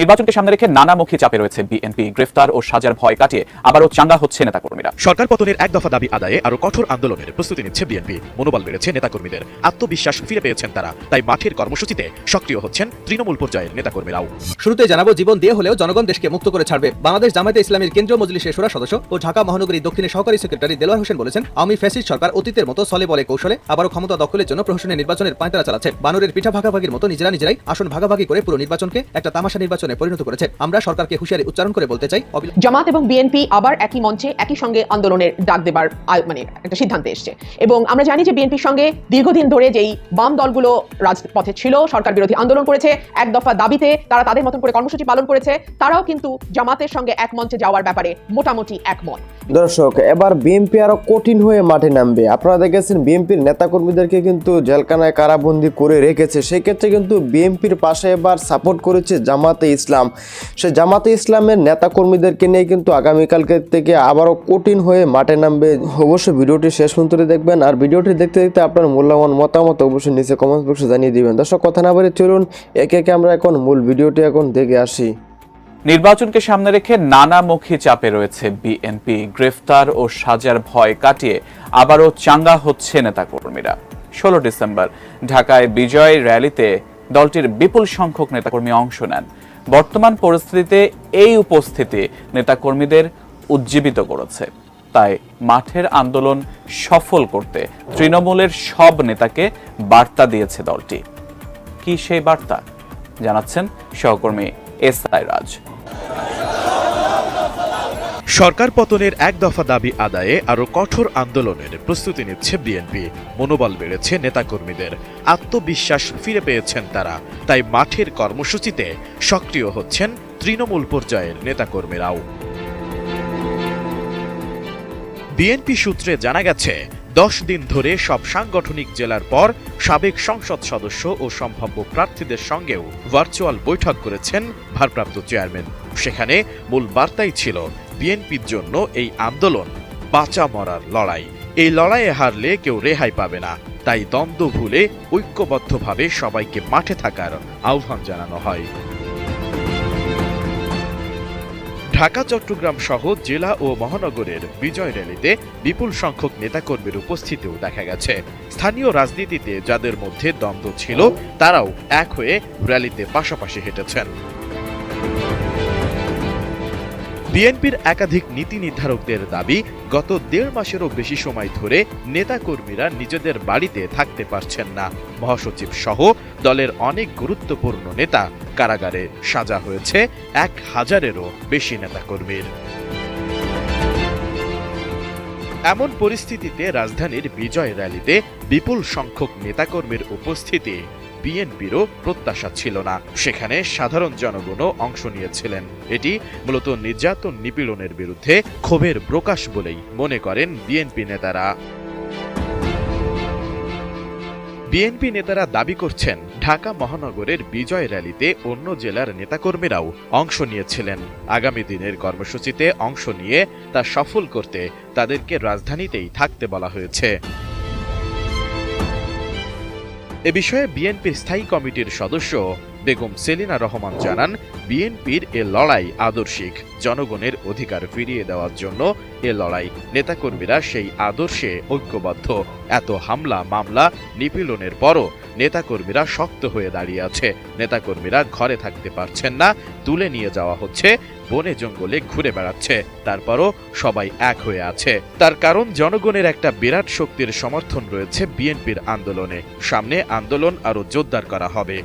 নির্বাচনকে সামনে রেখে নানামুখী চাপে রয়েছে বিএনপি। গ্রেফতার ও সাজার ভয় কাটিয়ে আবারও চাঙ্গা হচ্ছে নেতাকর্মীরা। সরকার পতনের এক দফা দাবি আদায়ে আরও কঠোর আন্দোলনের প্রস্তুতি নিচ্ছে বিএনপি। মনোবল বেড়েছে নেতাকর্মীদের। আত্মবিশ্বাস ফিরে পেয়েছেন তারা। তাই মাঠের কর্মসূচিতে সক্রিয় হচ্ছেন তৃণমূল পর্যায়ের নেতাকর্মীরাও। শুরুতে জানাব জীবন দিয়ে হলেও জনগণ দেশকে মুক্ত করে ছাড়বে। বাংলাদেশ জামায়াতে ইসলামের কেন্দ্রীয় মজলিসের সুরা সদস্য ও ঢাকা মহানগরী দক্ষিণের সহকারী সেক্রেটারি দেলোয়ার হোসেন বলেছেন আমি ফ্যাসিস্ট সরকার অতীতের মতো সলে বলে কৌশলে আবারও ক্ষমতা দখলের জন্য প্রশাসনের নির্বাচনের পাঁয়তারা চালাচ্ছে। বানরের পিঠা ভাগাভাগির মতো নিজেরা নিজেরাই আসন ভাগাভাগি করে পুরো নির্বাচনকে একটা তামাশা নির্বাচনে পরিণত করেছে। আমরা সরকারকে হুঁশিয়ারি উচ্চারণ করে বলতে চাই জামাত এবং বিএনপি আবার একই মঞ্চে একই সঙ্গে আন্দোলনের ডাক দেবার মানে একটা সিদ্ধান্তে এসছে। এবং আমরা জানি যে বিএনপির সঙ্গে দীর্ঘদিন ধরে যেই বাম দলগুলো রাজপথে ছিল সরকার বিরোধী আন্দোলন করেছে এক দফা দাবিতে তারা তাদের মতন করে কর্মসূচি পালন করেছে তারাও কিন্তু জামাতের সঙ্গে এক মঞ্চে যাওয়ার ব্যাপারে মোটামুটি একমত। দর্শক এবার বিএনপি আরও কঠিন হয়ে মাঠে নামবে। আপনারা দেখেছেন বিএনপির নেতাকর্মীদেরকে কিন্তু জেলখানায় কারাবন্দি করে রেখেছে। সেক্ষেত্রে কিন্তু বিএনপির পাশে এবার সাপোর্ট করেছে জামাতে ইসলাম। সে জামাতে ইসলামের নেতাকর্মীদেরকে নিয়ে কিন্তু আগামীকালকে থেকে আবারও কঠিন হয়ে মাঠে নামবে। অবশ্যই ভিডিওটি শেষ পর্যন্ত দেখবেন আর ভিডিওটি দেখতে দেখতে আপনার মূল্যবান মতামত অবশ্যই নিচে কমেন্ট বক্সে জানিয়ে দিবেন। দর্শক, কথা না বলে চলুন, একে একে আমরা এখন মূল ভিডিওটি এখন দেখে আসি। নির্বাচনকে সামনে রেখে নানামুখী চাপে রয়েছে বিএনপি। গ্রেফতার ও সাজার ভয় কাটিয়ে আবারও চাঙ্গা হচ্ছে নেতাকর্মীরা। ষোলো ডিসেম্বর, ঢাকায় বিজয় র্যালিতে দলটির বিপুল সংখ্যক নেতাকর্মী অংশ নেন। বর্তমান পরিস্থিতিতে এই উপস্থিতি নেতাকর্মীদের উজ্জীবিত করেছে। তাই মাঠের আন্দোলন সফল করতে তৃণমূলের সব নেতাকে বার্তা দিয়েছে দলটি। কি সেই বার্তা? জানাচ্ছেন সহকর্মী এস আই রাজ। সরকার পতনের এক দফা দাবি আদায়ে আরও কঠোর আন্দোলনের প্রস্তুতি নিচ্ছে বিএনপি। মনোবল বেড়েছে নেতাকর্মীদের। আত্মবিশ্বাস ফিরে পেয়েছেন তারা। তাই মাঠের কর্মসূচিতে সক্রিয় হচ্ছেন তৃণমূল পর্যায়ের নেতাকর্মীরাও। বিএনপি সূত্রে জানা গেছে, দশ দিন ধরে সব সাংগঠনিক জেলার পর সাবেক সংসদ সদস্য ও সম্ভাব্য প্রার্থীদের সঙ্গেও ভার্চুয়াল বৈঠক করেছেন ভারপ্রাপ্ত চেয়ারম্যান। সেখানে মূল বার্তাই ছিল বিএনপির জন্য এই আন্দোলন বাঁচা মরার লড়াই। এই লড়াইয়ে হারলে কেউ রেহাই পাবে না। তাই দ্বন্দ্ব ভুলে ঐক্যবদ্ধভাবে সবাইকে মাঠে থাকার আহ্বান জানানো হয়। ঢাকা, চট্টগ্রাম সহ জেলা ও মহানগরের বিজয় র্যালিতে বিপুল সংখ্যক নেতাকর্মীর উপস্থিতিও দেখা গেছে। স্থানীয় রাজনীতিতে যাদের মধ্যে দ্বন্দ্ব ছিল, তারাও এক হয়ে র্যালিতে পাশাপাশি হেঁটেছেন। বিএনপির একাধিক নীতি নির্ধারকদের দাবি, গত দেড় মাসেরও বেশি সময় ধরে নেতাকর্মীরা নিজেদের বাড়িতে থাকতে পারছেন না। মহাসচিব সহ দলের অনেক গুরুত্বপূর্ণ নেতা কারাগারে সাজা হয়েছে, এক হাজারেরও বেশি নেতাকর্মীর। এমন পরিস্থিতিতে রাজধানীর বিজয় র্যালিতে বিপুল সংখ্যক নেতাকর্মীর উপস্থিতি বিএনপিরও প্রত্যাশা ছিল না। সেখানে সাধারণ জনগণও অংশ নিয়েছিলেন। এটি মূলত নির্যাতন নিপীড়নের বিরুদ্ধে ক্ষোভের প্রকাশ বলেই মনে করেন বিএনপি নেতারা। বিএনপি নেতারা দাবি করছেন, ঢাকা মহানগরের বিজয় র্যালিতে অন্য জেলার নেতাকর্মীরাও অংশ নিয়েছিলেন। আগামী দিনের কর্মসূচিতে অংশ নিয়ে তা সফল করতে তাদেরকে রাজধানীতেই থাকতে বলা হয়েছে। এ বিষয়ে বিএনপির স্থায়ী কমিটির সদস্য বেগম সেলিনা রহমান জানান, বিএনপির এ লড়াই আদর্শিক, জনগণের অধিকার ফিরিয়ে দেওয়ার জন্য এ লড়াই। নেতাকর্মীরা সেই আদর্শে ঐক্যবদ্ধ। এত হামলা, মামলা, নিপীড়নের পরও নেতাকর্মীরা শক্ত হয়ে দাঁড়িয়ে আছে। নেতাকর্মীরা ঘরে থাকতে পারছেন না, তুলে নিয়ে যাওয়া হচ্ছে। বনে জঙ্গলে ঘুরে বেড়াচ্ছে। তারপরও সবাই এক হয়ে আছে। তার কারণ জনগণের একটা বিরাট শক্তির সমর্থন রয়েছে বিএনপির আন্দোলনে। সামনে আন্দোলন আরও জোরদার করা হবে।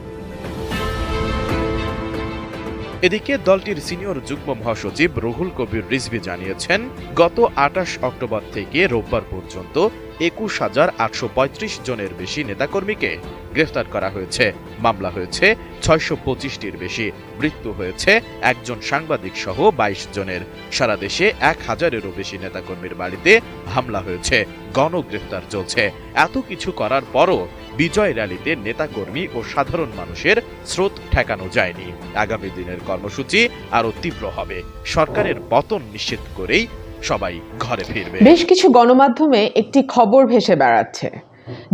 এদিকে দলটির সিনিয়র যুগ্ম মহাসচিব রুহুল কবির রিজভি জানিয়েছেন, গত আটাশ অক্টোবর থেকে রোববার পর্যন্ত একুশ হাজার আটশো পঁয়ত্রিশ জনের বেশি নেতাকর্মীকে গ্রেফতার করা হয়েছে। মামলা হয়েছে ছয়শো পঁচিশটির বেশি। মৃত্যু হয়েছে একজন সাংবাদিক সহ বাইশ জনের। সারা দেশে এক হাজারেরও বেশি নেতাকর্মীর বাড়িতে হামলা হয়েছে। গণগ্রেফতার চলছে। এত কিছু করার পরও বিজয় র্যালিতে নেতাকর্মী ও সাধারণ মানুষের স্রোত ঠেকানো যায়নি। আগামী দিনের কর্মসূচি আরও তীব্র হবে। সরকারের পতন নিশ্চিত করেই সবাই ঘরে ফিরবে। বেশ কিছু গণমাধ্যমে একটি খবর ভেসে বেড়াচ্ছে।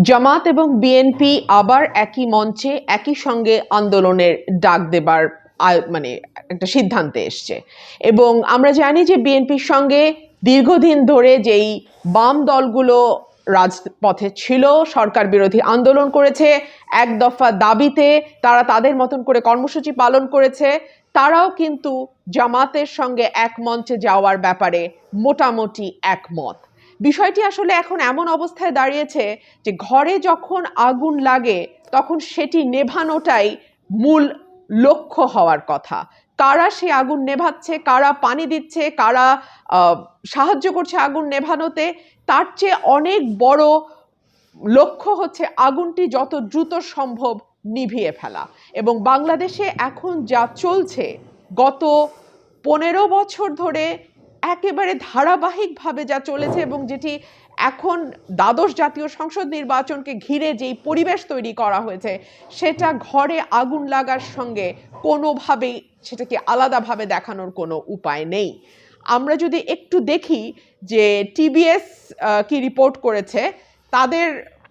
জামাত এবং বিএনপি আবার একই মঞ্চে একই সঙ্গে আন্দোলনের ডাক দেবার মানে একটা সিদ্ধান্তে এসছে। এবং আমরা জানি যে বিএনপির সঙ্গে দীর্ঘদিন ধরে যেই বাম দলগুলো রাজপথে ছিল, সরকার বিরোধী আন্দোলন করেছে, এক দফা দাবিতে তারা তাদের মতন করে কর্মসূচি পালন করেছে তারাও কিন্তু জামাতের সঙ্গে এক মঞ্চে যাওয়ার ব্যাপারে মোটামুটি একমত। বিষয়টি আসলে এখন এমন অবস্থায় দাঁড়িয়েছে যে ঘরে যখন আগুন লাগে, তখন সেটি নেভানোটাই মূল লক্ষ্য হওয়ার কথা। কারা সে আগুন নেভাচ্ছে, কারা পানি দিচ্ছে, কারা সাহায্য করছে আগুন নেভানোতে, তার চেয়ে অনেক বড় লক্ষ্য হচ্ছে আগুনটি যত দ্রুত সম্ভব নিভিয়ে ফেলা। এবং বাংলাদেশে এখন যা চলছে, গত পনেরো বছর ধরে একেবারে ধারাবাহিকভাবে যা চলেছে এবং যেটি এখন দ্বাদশ জাতীয় সংসদ নির্বাচনকে ঘিরে যেই পরিবেশ তৈরি করা হয়েছে, সেটা ঘরে আগুন লাগার সঙ্গে কোনোভাবেই সেটাকে আলাদাভাবে দেখানোর কোনো উপায় নেই। আমরা যদি একটু দেখি যে টিবিএস কি রিপোর্ট করেছে, তাদের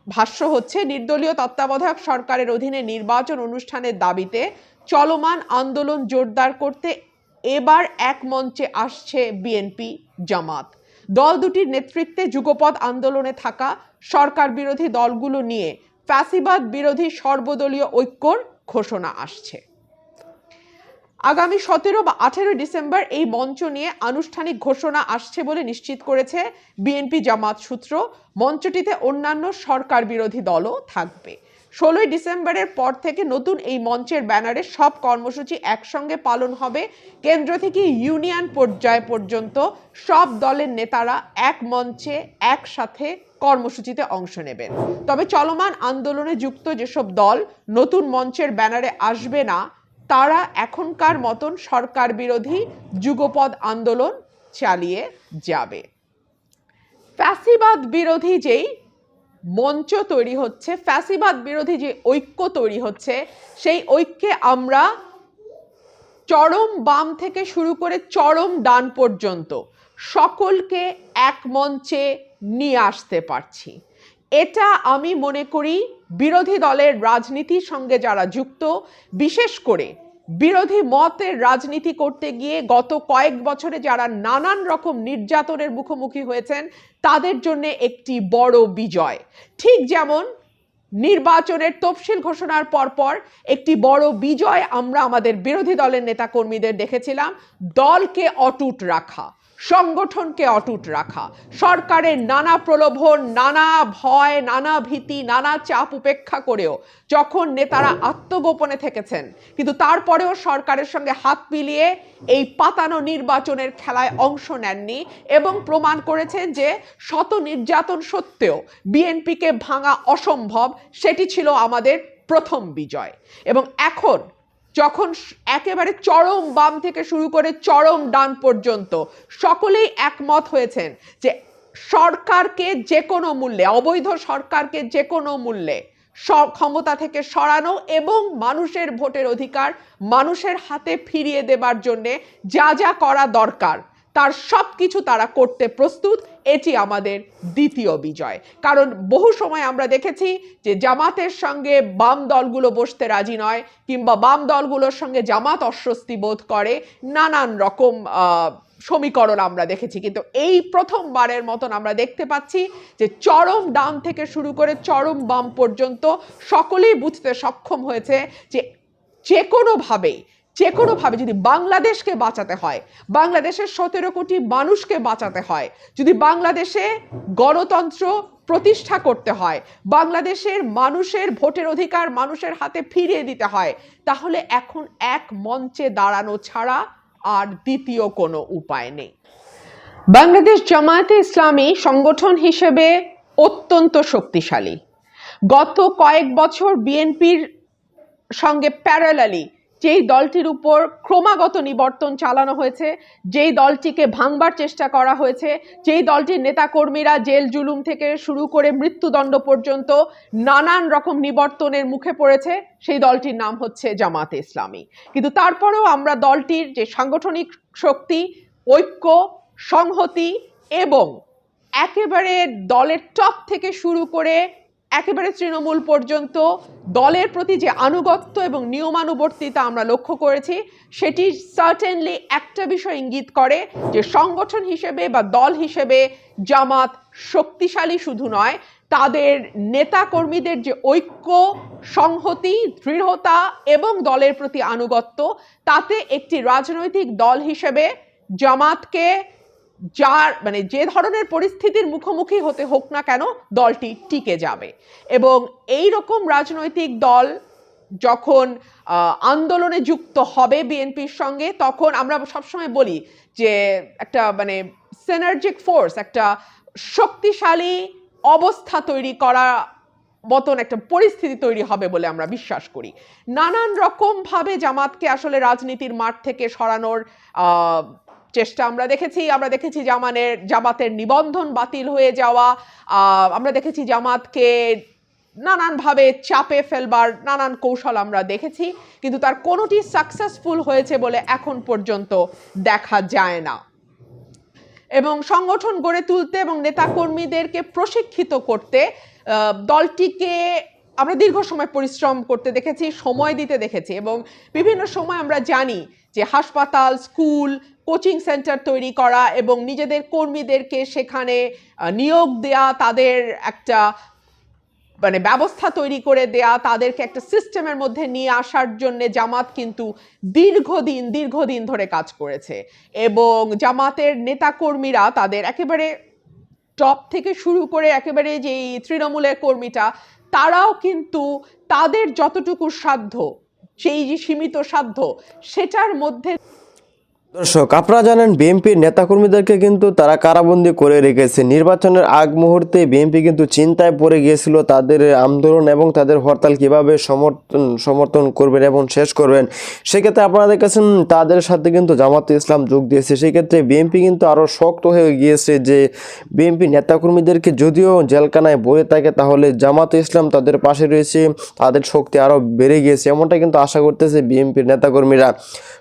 ভাষ্য হচ্ছে, নির্দলীয় তত্ত্বাবধায়ক সরকারের অধীনে নির্বাচন অনুষ্ঠানের দাবিতে চলমান আন্দোলন জোরদার করতে এবার এক মঞ্চে আসছে বিএনপি জামাত। দল দুটির নেতৃত্বে যুগপদ আন্দোলনে থাকা সরকার বিরোধী দলগুলো নিয়ে ফ্যাসিবাদ বিরোধী সর্বদলীয় ঐক্যর ঘোষণা আসছে। আগামী সতেরো বা আঠেরো ডিসেম্বর এই মঞ্চ নিয়ে আনুষ্ঠানিক ঘোষণা আসছে বলে নিশ্চিত করেছে বিএনপি জামাত সূত্র। মঞ্চটিতে অন্যান্য সরকার বিরোধী দলও থাকবে। ষোলোই ডিসেম্বরের পর থেকে নতুন এই মঞ্চের ব্যানারে সব কর্মসূচি একসঙ্গে পালন হবে। কেন্দ্র থেকে ইউনিয়ন পর্যায় পর্যন্ত সব দলের নেতারা এক মঞ্চে একসাথে কর্মসূচিতে অংশ নেবেন। তবে চলমান আন্দোলনে যুক্ত যেসব দল নতুন মঞ্চের ব্যানারে আসবে না তারা এখনকার মতন সরকার বিরোধী যুগপদ আন্দোলন চালিয়ে যাবে। ফ্যাসিবাদ বিরোধী যেই মঞ্চ তৈরি হচ্ছে, ফ্যাসিবাদ বিরোধী যে ঐক্য তৈরি হচ্ছে, সেই ঐক্যে আমরা চরম বাম থেকে শুরু করে চরম ডান পর্যন্ত সকলকে এক মঞ্চে নিয়ে আসতে পারছি। এটা আমি মনে করি বিরোধী দলের রাজনীতির সঙ্গে যারা যুক্ত, বিশেষ করে বিরোধী মতের রাজনীতি করতে গিয়ে গত কয়েক বছরে যারা নানান রকম নির্যাতনের মুখোমুখি হয়েছেন, তাদের জন্য একটি বড় বিজয়। ঠিক যেমন নির্বাচনের তফসিল ঘোষণার পরপর একটি বড় বিজয় আমরা আমাদের বিরোধী দলের নেতাকর্মীদের দেখেছিলাম, দলকে অটুট রাখা। সংগঠনকে অটুট রাখা। সরকারের নানা প্রলোভন, নানা ভয়, নানা ভীতি, নানা চাপ উপেক্ষা করেও যখন নেতারা আত্মগোপনে থেকেছেন, কিন্তু তারপরেও সরকারের সঙ্গে হাত মিলিয়ে এই পাতানো নির্বাচনের খেলায় অংশ নেননি এবং প্রমাণ করেছেন যে শত নির্যাতন সত্ত্বেও বিএনপিকে ভাঙা অসম্ভব, সেটি ছিল আমাদের প্রথম বিজয়। এবং এখন যখন একেবারে চরম বাম থেকে শুরু করে চরম ডান পর্যন্ত সকলেই একমত হয়েছেন যে সরকারকে যে কোনো মূল্যে, অবৈধ সরকারকে যে কোনো মূল্যে ক্ষমতা থেকে সরানো এবং মানুষের ভোটের অধিকার মানুষের হাতে ফিরিয়ে দেবার জন্যে যা যা করা দরকার। তার সব কিছু তারা করতে প্রস্তুত, এটি আমাদের দ্বিতীয় বিজয়। কারণ বহু সময় আমরা দেখেছি যে জামাতের সঙ্গে বাম দলগুলো বসতে রাজি নয়, কিংবা বাম দলগুলোর সঙ্গে জামাত অস্বস্তি বোধ করে, নানান রকম সমীকরণ আমরা দেখেছি। কিন্তু এই প্রথমবারের মতন আমরা দেখতে পাচ্ছি যে চরম ডান থেকে শুরু করে চরম বাম পর্যন্ত সকলেই বুঝতে সক্ষম হয়েছে যে যে কোনোভাবেই যে কোনোভাবে যদি বাংলাদেশকে বাঁচাতে হয়, বাংলাদেশের সতেরো কোটি মানুষকে বাঁচাতে হয়, যদি বাংলাদেশে গণতন্ত্র প্রতিষ্ঠা করতে হয়, বাংলাদেশের মানুষের ভোটের অধিকার মানুষের হাতে ফিরিয়ে দিতে হয়, তাহলে এখন এক মঞ্চে দাঁড়ানো ছাড়া আর দ্বিতীয় কোনো উপায় নেই। বাংলাদেশ জামায়াতে ইসলামী সংগঠন হিসেবে অত্যন্ত শক্তিশালী। গত কয়েক বছর বিএনপির সঙ্গে প্যারালালি যেই দলটির উপর ক্রমাগত নিবর্তন চালানো হয়েছে, যেই দলটিকে ভাঙবার চেষ্টা করা হয়েছে, যেই দলটির নেতাকর্মীরা জেল জুলুম থেকে শুরু করে মৃত্যুদণ্ড পর্যন্ত নানান রকম নিবর্তনের মুখে পড়েছে, সেই দলটির নাম হচ্ছে জামাতে ইসলামী। কিন্তু তারপরেও আমরা দলটির যে সাংগঠনিক শক্তি, ঐক্য, সংহতি এবং একেবারে দলের টপ থেকে শুরু করে একেবারে তৃণমূল পর্যন্ত দলের প্রতি যে আনুগত্য এবং নিয়মানুবর্তিতা আমরা লক্ষ্য করেছি, সেটি সার্টেনলি একটা বিষয় ইঙ্গিত করে যে সংগঠন হিসেবে বা দল হিসেবে জামাত শক্তিশালী শুধু নয়, তাদের নেতাকর্মীদের যে ঐক্য, সংহতি, দৃঢ়তা এবং দলের প্রতি আনুগত্য, তাতে একটি রাজনৈতিক দল হিসেবে জামাতকে যার মানে যে ধরনের পরিস্থিতির মুখোমুখি হতে হোক না কেন, দলটি টিকে যাবে। এবং এই রকম রাজনৈতিক দল যখন আন্দোলনে যুক্ত হবে বিএনপির সঙ্গে, তখন আমরা সবসময় বলি যে একটা মানে সেনার্জিক ফোর্স একটা শক্তিশালী অবস্থা তৈরি করা মতন একটা পরিস্থিতি তৈরি হবে বলে আমরা বিশ্বাস করি। নানান রকমভাবে জামাতকে আসলে রাজনীতির মাঠ থেকে সরানোর চেষ্টা আমরা দেখেছি আমরা দেখেছি জামানের, জামাতের নিবন্ধন বাতিল হয়ে যাওয়া আমরা দেখেছি জামাতকে নানানভাবে চাপে ফেলবার নানান কৌশল আমরা দেখেছি, কিন্তু তার কোনোটি সাকসেসফুল হয়েছে বলে এখন পর্যন্ত দেখা যায় না। এবং সংগঠন গড়ে তুলতে এবং নেতাকর্মীদেরকে প্রশিক্ষিত করতে দলটিকে আমরা দীর্ঘ সময় পরিশ্রম করতে দেখেছি, সময় দিতে দেখেছি এবং বিভিন্ন সময় আমরা জানি যে হাসপাতাল, স্কুল কোচিং সেন্টার তৈরি করা এবং নিজেদের কর্মীদেরকে সেখানে নিয়োগ দেয়া, তাদের একটা মানে ব্যবস্থা তৈরি করে দেয়া, তাদেরকে একটা সিস্টেমের মধ্যে নিয়ে আসার জন্য জামাত কিন্তু দীর্ঘদিন দীর্ঘদিন ধরে কাজ করেছে। এবং জামাতের নেতাকর্মীরা তাদের একেবারে টপ থেকে শুরু করে একেবারে যেই তৃণমূলের কর্মীটা, তারাও কিন্তু তাদের যতটুকু সাধ্য, সেই যে সীমিত সাধ্য, সেটার মধ্যে দর্শক, আপনারা জানেন বিএনপির নেতাকর্মীদেরকে কিন্তু তারা কারাবন্দি করে রেখেছে। নির্বাচনের আগ মুহূর্তে বিএনপি কিন্তু চিন্তায় পড়ে গিয়েছিল তাদের আন্দোলন এবং তাদের হরতাল কীভাবে সমর্থন সমর্থন করবেন এবং শেষ করবেন। সেক্ষেত্রে আপনারা দেখেছেন তাদের সাথে কিন্তু জামাতে ইসলাম যোগ দিয়েছে। সেক্ষেত্রে বিএনপি কিন্তু আরও শক্ত হয়ে গিয়েছে যে বিএনপি নেতাকর্মীদেরকে যদিও জেলখানায় বয়ে থাকে, তাহলে জামাতে ইসলাম তাদের পাশে রয়েছে, তাদের শক্তি আরও বেড়ে গিয়েছে এমনটা কিন্তু আশা করতেছে বিএনপির নেতাকর্মীরা।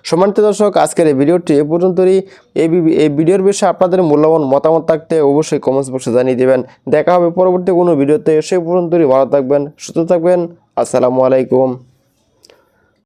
সম্মানিত দর্শক, আজকের এই ভিডিওটি এ পর্যন্তই। এই এই ভিডিওর বিষয়ে আপনাদের মূল্যবান মতামত থাকতে অবশ্যই কমেন্টস বক্সে জানিয়ে দেবেন। দেখা হবে পরবর্তী কোনো ভিডিওতে, সে পর্যন্তই ভালো থাকবেন, সুস্থ থাকবেন। আসসালামু আলাইকুম।